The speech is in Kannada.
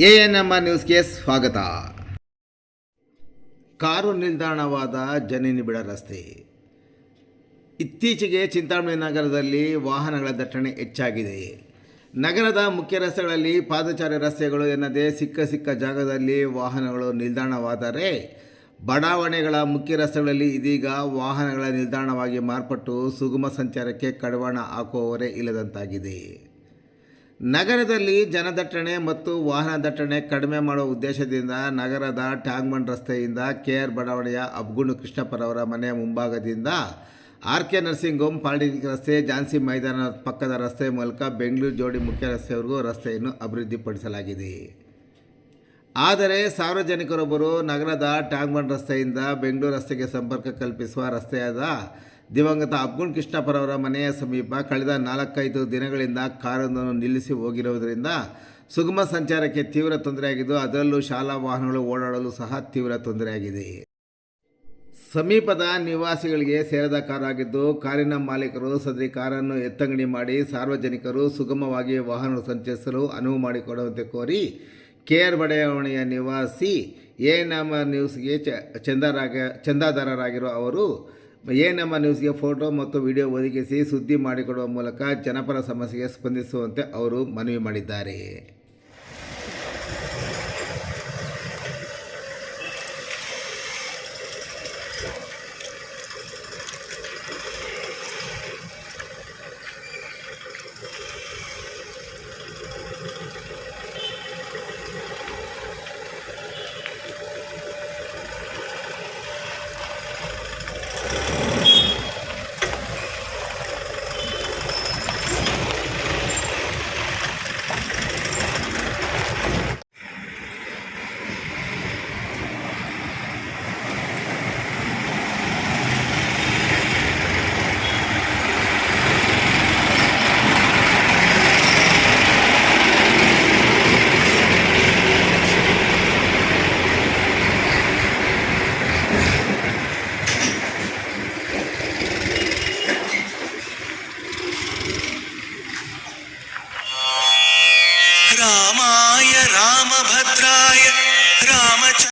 ಎ ಎನ್ ಎಂ ಆರ್ ನ್ಯೂಸ್ಗೆ ಸ್ವಾಗತ. ಕಾರು ನಿಲ್ದಾಣವಾದ ಜನನಿಬಿಡ ರಸ್ತೆ. ಇತ್ತೀಚೆಗೆ ಚಿಂತಾಮಣಿ ನಗರದಲ್ಲಿ ವಾಹನಗಳ ದಟ್ಟಣೆ ಹೆಚ್ಚಾಗಿದೆ. ನಗರದ ಮುಖ್ಯ ರಸ್ತೆಗಳಲ್ಲಿ ಪಾದಚಾರಿ ರಸ್ತೆಗಳು ಎನ್ನದೇ ಸಿಕ್ಕ ಸಿಕ್ಕ ಜಾಗದಲ್ಲಿ ವಾಹನಗಳು ನಿಲ್ದಾಣವಾದರೆ ಬಡಾವಣೆಗಳ ಮುಖ್ಯ ರಸ್ತೆಗಳಲ್ಲಿ ಇದೀಗ ವಾಹನಗಳ ನಿಲ್ದಾಣವಾಗಿ ಮಾರ್ಪಟ್ಟು ಸುಗಮ ಸಂಚಾರಕ್ಕೆ ಕಡವಾಣ ಹಾಕುವವರೇ ಇಲ್ಲದಂತಾಗಿದೆ. ನಗರದಲ್ಲಿ ಜನದಟ್ಟಣೆ ಮತ್ತು ವಾಹನ ದಟ್ಟಣೆ ಕಡಿಮೆ ಮಾಡುವ ಉದ್ದೇಶದಿಂದ ನಗರದ ಟ್ಯಾಂಗ್ಮಂಡ್ ರಸ್ತೆಯಿಂದ ಕೆ ಆರ್ ಬಡಾವಣೆಯ ಅಬ್ಗುಂಡು ಕೃಷ್ಣಪ್ಪರವರ ಮನೆ ಮುಂಭಾಗದಿಂದ R K nursing home polytechnic ರಸ್ತೆ ಝಾನ್ಸಿ ಮೈದಾನ ಪಕ್ಕದ ರಸ್ತೆ ಮೂಲಕ ಬೆಂಗಳೂರು ಜೋಡಿ ಮುಖ್ಯ ರಸ್ತೆವರೆಗೂ ರಸ್ತೆಯನ್ನು ಅಭಿವೃದ್ಧಿಪಡಿಸಲಾಗಿದೆ. ಆದರೆ ಸಾರ್ವಜನಿಕರೊಬ್ಬರು ನಗರದ ಟ್ಯಾಂಗ್ಮಂಡ್ ರಸ್ತೆಯಿಂದ ಬೆಂಗಳೂರು ರಸ್ತೆಗೆ ಸಂಪರ್ಕ ಕಲ್ಪಿಸುವ ರಸ್ತೆಯಾದ ದಿವಂಗತ ಅಬ್ಗುಲ್ ಕೃಷ್ಣಪ್ಪರವರ ಮನೆಯ ಸಮೀಪ ಕಳೆದ ನಾಲ್ಕೈದು ದಿನಗಳಿಂದ ಕಾರೊಂದನ್ನು ನಿಲ್ಲಿಸಿ ಹೋಗಿರುವುದರಿಂದ ಸುಗಮ ಸಂಚಾರಕ್ಕೆ ತೀವ್ರ ತೊಂದರೆಯಾಗಿದ್ದು, ಅದರಲ್ಲೂ ಶಾಲಾ ವಾಹನಗಳು ಓಡಾಡಲು ಸಹ ತೀವ್ರ ತೊಂದರೆಯಾಗಿದೆ. ಸಮೀಪದ ನಿವಾಸಿಗಳಿಗೆ ಸೇರದ ಕಾರಾಗಿದ್ದು, ಕಾರಿನ ಮಾಲೀಕರು ಸದರಿ ಕಾರನ್ನು ಎತ್ತಂಗಡಿ ಮಾಡಿ ಸಾರ್ವಜನಿಕರು ಸುಗಮವಾಗಿ ವಾಹನ ಸಂಚರಿಸಲು ಅನುವು ಮಾಡಿಕೊಡುವಂತೆ ಕೋರಿ ಕೆಆರ್ ಬಡಾವಣೆಯ ನಿವಾಸಿ ಎ ನಮ್ಮ ನ್ಯೂಸ್ಗೆ ಚ, ಚಂದಾರಾಗ, ಚಂದಾದಾರರಾಗಿರುವ ಅವರು ಎ ನಮ್ಮ ನ್ಯೂಸ್ಗೆ ಫೋಟೋ ಮತ್ತು ವಿಡಿಯೋ ಒದಗಿಸಿ ಸುದ್ದಿ ಮಾಡಿಕೊಡುವ ಮೂಲಕ ಜನಪರ ಸಮಸ್ಯೆಗೆ ಸ್ಪಂದಿಸುವಂತೆ ಅವರು ಮನವಿ ಮಾಡಿದ್ದಾರೆ. रामाय रामभद्राय रामच